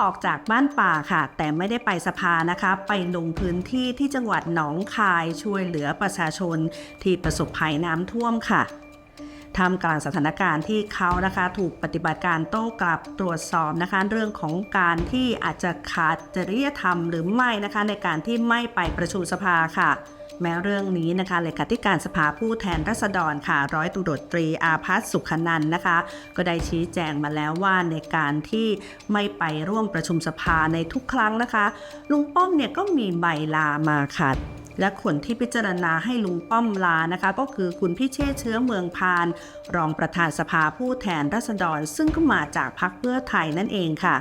ออกจากบ้านป่าค่ะ แต่ไม่ได้ไปสภานะคะ ไปลงพื้นที่ที่จังหวัดหนองคายช่วยเหลือประชาชนที่ประสบภัยน้ำท่วมค่ะ ท่ามกลางสถานการณ์ที่เขานะคะถูกปฏิบัติการโต้กลับตรวจสอบนะคะ เรื่องของการที่อาจจะขาดจริยธรรมหรือไม่นะคะ ในการที่ไม่ไปประชุมสภาค่ะแม้เรื่องนี้นะคะเลขาธิการสภาผู้แทนราษฎรค่ะ ร้อยตำรวจตรีอาภัสสุขนันนะคะ ก็ได้ชี้แจงมาแล้วว่าในการที่ไม่ไปร่วมประชุมสภาในทุกครั้งนะคะ ลุงป้อมเนี่ยก็มีใบลามาค่ะ และคนที่พิจารณาให้ลุงป้อมลานะคะ ก็คือคุณพิเชษเชื้อเมืองพาน รองประธานสภาผู้แทนราษฎร ซึ่งก็มาจากพรรคเพื่อไทยนั่นเองค่ะ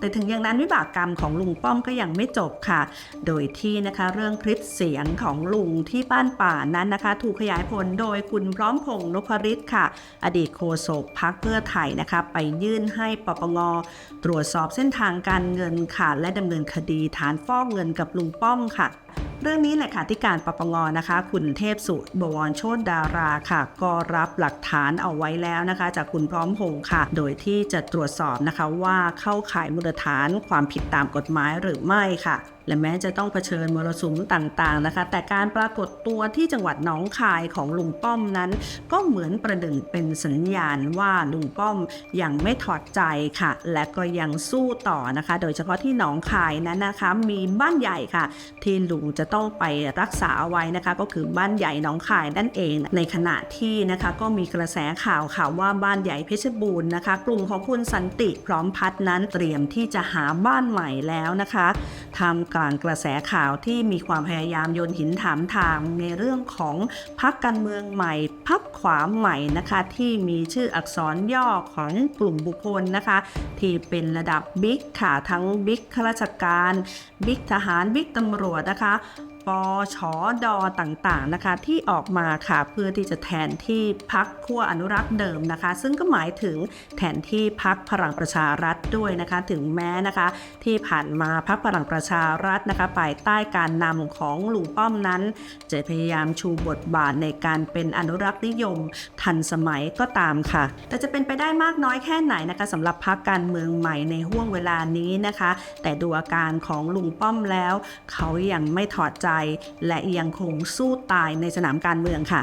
แต่ถึงอย่างนั้นวิบากกรรมของลุงป้อมก็ยังไม่จบค่ะ โดยที่นะคะเรื่องคลิปเสียงของลุงที่บ้านป่านั้นนะคะ ถูกขยายผลโดยคุณพร้อมพงษ์นพฤทธิ์ค่ะ อดีตโฆษกพักเพื่อไทยนะคะไปยื่นให้ปปงตรวจสอบเส้นทางการเงินค่ะ และดำเนินคดีฐานฟอกเงินกับลุงป้อมค่ะ รื่องนี้แหละค่ะที่การปปงนะคะ คุณเทพสุบวรโชตดาราค่ะ ก็รับหลักฐานเอาไว้แล้วนะคะ จากคุณพร้อมพงค์ค่ะ โดยที่จะตรวจสอบนะคะว่าเข้าข่ายมูลฐานความผิดตามกฎหมายหรือไม่ค่ะ และแม้จะต้องเผชิญมรสุมต่างๆนะคะ แต่การปรากฏตัวที่จังหวัดหนองคายของลุงป้อมนั้น ก็เหมือนประดึงเป็นสัญญาณว่าลุงป้อมยังไม่ถอดใจค่ะ และก็ยังสู้ต่อนะคะ โดยเฉพาะที่หนองคายนั้นนะคะมีบ้านใหญ่ค่ะ ที่ลุงจะต้องไปรักษาเอาไว้นะคะ ก็คือบ้านใหญ่หนองคายนั่นเอง ในขณะที่นะคะก็มีกระแสข่าวค่ะว่าบ้านใหญ่เพชรบูรณ์นะคะ กลุ่มของคุณสันติพร้อมพัฒน์นั้นเตรียมที่จะหาบ้านใหม่แล้วนะคะ ทำกลางกระแสข่าวที่มีความพยายามโยนหินถามทางในเรื่องของพักการเมืองใหม่ พักขวาใหม่นะคะที่มีชื่ออักษรย่อของกลุ่มบุคคลนะคะ ที่เป็นระดับบิ๊กค่ะทั้งบิ๊กข้าราชการ บิ๊กทหารบิ๊กตำรวจนะคะ ปชดอต่างๆนะคะ ที่ออกมาค่ะเพื่อที่จะแทนที่พักขั้วอนุรักษ์เดิมนะคะ ซึ่งก็หมายถึงแทนที่พักพลังประชารัฐด้วยนะคะ ถึงแม้นะคะ ที่ผ่านมาพักพลังประชารัฐนะคะภายใต้การนำของลุงป้อมนั้น จะพยายามชูบทบาทในการเป็นอนุรักษ์นิยมทันสมัยก็ตามค่ะ แต่จะเป็นไปได้มากน้อยแค่ไหนนะคะสำหรับพักการเมืองใหม่ในห่วงเวลานี้นะคะ แต่ดูอาการของลุงป้อมแล้ว เขายังไม่ถอดใจและยังคงสู้ตายในสนามการเมืองค่ะ